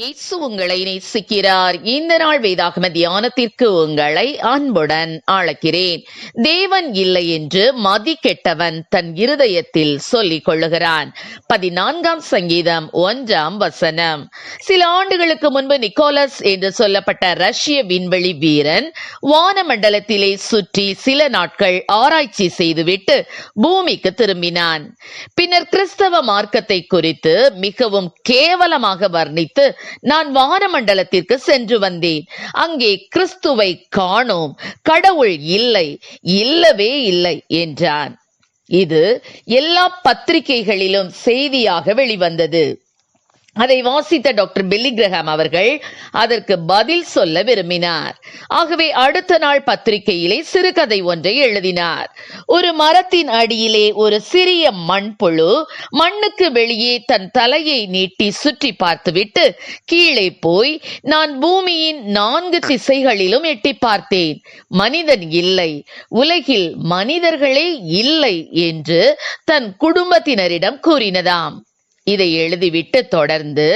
இயேசு உங்களை நேசிக்கிறார். இந்த நாள் வேதாகம தியானத்திற்கு உங்களை அன்புடன் அழைக்கிறேன். தேவன் இல்லை என்று மதி கெட்டவன் தன் இருதயத்தில் சொல்லிக் கொள்ளுகிறான். பதினான்காம் சங்கீதம் ஒன்றாம் வசனம். சில ஆண்டுகளுக்கு முன்பு நிக்கோலஸ் என்று சொல்லப்பட்ட ரஷ்ய விண்வெளி வீரன் வானமண்டலத்திலே சுற்றி சில நாட்கள் ஆராய்ச்சி செய்துவிட்டு பூமிக்கு திரும்பினான். பின்னர் கிறிஸ்தவ மார்க்கத்தை குறித்து மிகவும் கேவலமாக வர்ணித்து நான் வானமண்டலத்திற்கு சென்று வந்தேன். அங்கே கிறிஸ்துவை காணோம். கடவுள் இல்லை. இல்லவே இல்லை என்றான். இது எல்லா பத்திரிகைகளிலும் செய்தியாக வெளிவந்தது. அதை வாசித்த டாக்டர் பில்லி கிரஹாம் அவர்கள் அதற்கு பதில் சொல்ல விரும்பினார். ஆகவே அடுத்த நாள் பத்திரிகையிலே சிறுகதை ஒன்றை எழுதினார். ஒரு மரத்தின் அடியிலே ஒரு சிறிய மண்புழு மண்ணுக்கு வெளியே தன் தலையை நீட்டி சுற்றி பார்த்துவிட்டு கீழே போய் நான் பூமியின் நான்கு திசைகளிலும் எட்டி பார்த்தேன். மனிதன் இல்லை. உலகில் மனிதர்களே இல்லை என்று தன் குடும்பத்தினரிடம் கூறினதாம். இதை எழுதிவிட்டு தொடர்ந்து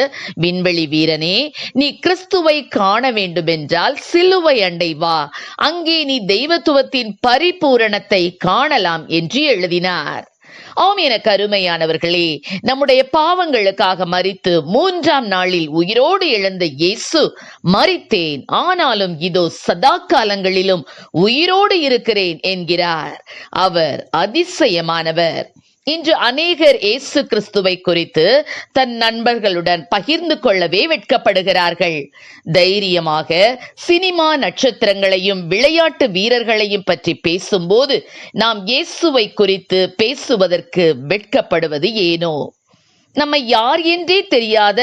விண்வெளி வீரனே நீ கிறிஸ்துவை காண வேண்டுமென்றால் சிலுவை அண்டை வா. அங்கே நீ தெய்வத்துவத்தின் பரிபூரணத்தை காணலாம் என்று எழுதினார். ஆம் என கருமையானவர்களே நம்முடைய பாவங்களுக்காக மறித்து மூன்றாம் நாளில் உயிரோடு எழுந்த இயேசு மறித்தேன் ஆனாலும் இதோ சதா காலங்களிலும் உயிரோடு இருக்கிறேன் என்கிறார். அவர் அதிசயமானவர். இன்று அநேகர் இயேசு கிறிஸ்துவை குறித்து தன் நண்பர்களுடன் பகிர்ந்து கொள்ளவே வெட்கப்படுகிறார்கள். தைரியமாக சினிமா நட்சத்திரங்களையும் விளையாட்டு வீரர்களையும் பற்றி பேசும்போது நாம் இயேசுவை குறித்து பேசுவதற்கு வெட்கப்படுவது ஏனோ? நம்மை யார் என்றே தெரியாத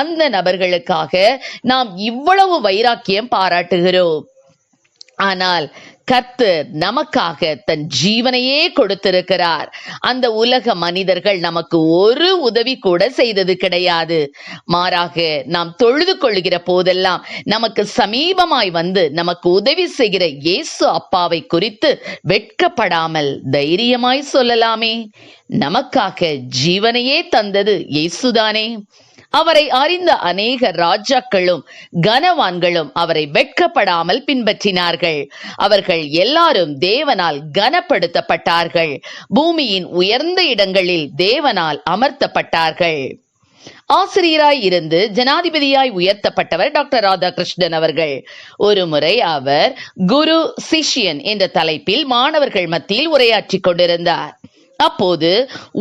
அந்த நபர்களுக்காக நாம் இவ்வளவு வைராக்கியம் பாராட்டுகிறோம். ஆனால் கர்த்தர் நமக்காக தன் ஜீவனையே கொடுத்திருக்கிறார். அந்த உலக மனிதர்கள் நமக்கு ஒரு உதவி கூட செய்தது கிடையாது. மாறாக நாம் தொழுது கொள்கிற போதெல்லாம் நமக்கு சமீபமாய் வந்து நமக்கு உதவி செய்கிற இயேசு அப்பாவை குறித்து வெட்கப்படாமல் தைரியமாய் சொல்லலாமே. நமக்காக ஜீவனையே தந்தது இயேசுதானே. அவரை அறிந்த அநேக ராஜாக்களும் கனவான்களும் அவரை வெட்கப்படாமல் பின்பற்றினார்கள். அவர்கள் எல்லாரும் தேவனால் கனப்படுத்தப்பட்டார்கள். பூமியின் உயர்ந்த இடங்களில் தேவனால் அமர்த்தப்பட்டார்கள். ஆசிரியராய் இருந்து ஜனாதிபதியாய் உயர்த்தப்பட்டவர் டாக்டர் ராதாகிருஷ்ணன் அவர்கள். ஒரு முறை அவர் குரு சிஷ்யன் என்ற தலைப்பில் மாணவர்கள் மத்தியில் உரையாற்றிக் கொண்டிருந்தார். அப்போது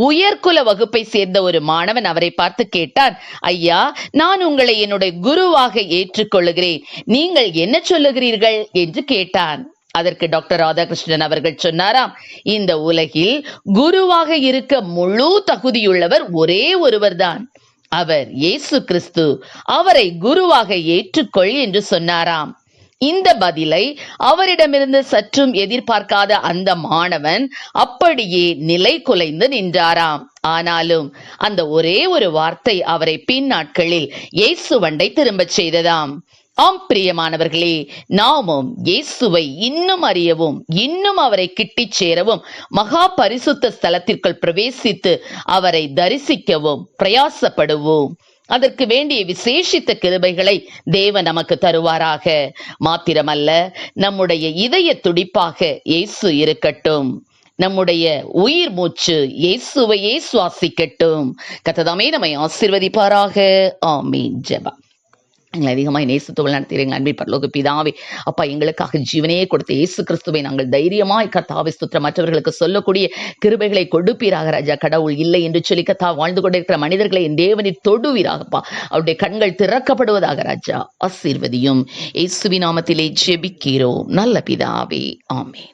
உயர்குல வகுப்பை சேர்ந்த ஒரு மாணவன் அவரை பார்த்து கேட்டான் ஐயா நான் உங்களை என்னுடைய குருவாக ஏற்றுக்கொள்ளுகிறேன். நீங்கள் என்ன சொல்லுகிறீர்கள்? என்று கேட்டான். அதற்கு டாக்டர் ராதாகிருஷ்ணன் அவர்கள் சொன்னாராம் இந்த உலகில் குருவாக இருக்க முழு தகுதியுள்ளவர் ஒரே ஒருவர்தான். அவர் இயேசு கிறிஸ்து. அவரை குருவாக ஏற்றுக்கொள் என்று சொன்னாராம். இந்த பதிலை அவரிடமிருந்து சற்றும் எதிர்பார்க்காத அந்த மாணவன் அப்படியே நிலை குலைந்து நின்றாராம். ஆனாலும் அந்த ஒரே ஒரு வார்த்தை அவரை பின் நாட்களில் இயேசுவண்டை திரும்பச் செய்ததாம். ஆம் பிரியமானவர்களே நாமும் இயேசுவை இன்னும் அறியவும் இன்னும் அவரை கிட்டிச் சேரவும் மகா பரிசுத்த ஸ்தலத்திற்குள் பிரவேசித்து அவரை தரிசிக்கவும் பிரயாசப்படுவோம். அதற்கு வேண்டிய விசேஷித்த கிருபைகளை தேவன் நமக்கு தருவாராக. மாத்திரமல்ல நம்முடைய இதய துடிப்பாக இயேசு இருக்கட்டும். நம்முடைய உயிர் மூச்சு இயேசுவையே சுவாசிக்கட்டும். கத்ததாமே நம்மை ஆசிர்வதிப்பாராக. ஆமீன். ஜெபா எங்களை அதிகமாக நேசத்தோடு நடத்துகிற எங்கள் அன்பின் பரலோக பிதாவே அப்பா எங்களுக்காக ஜீவனையே கொடுத்த இயேசு கிறிஸ்துவை நாங்கள் தைரியமாய் கத்தாவை சுத்திர மற்றவர்களுக்கு சொல்லக்கூடிய கிருபைகளை கொடுப்பீராக ராஜா. கடவுள் இல்லை என்று சொல்லி கத்தா வாழ்ந்து கொண்டிருக்கிற மனிதர்களை என் தேவனை தொடுவீராகப்பா. அவருடைய கண்கள் திறக்கப்படுவதாக ராஜா. ஆசீர்வதியும். இயேசுவி நாமத்திலே ஜெபிக்கிறோம். நல்ல பிதாவே. ஆமேன்.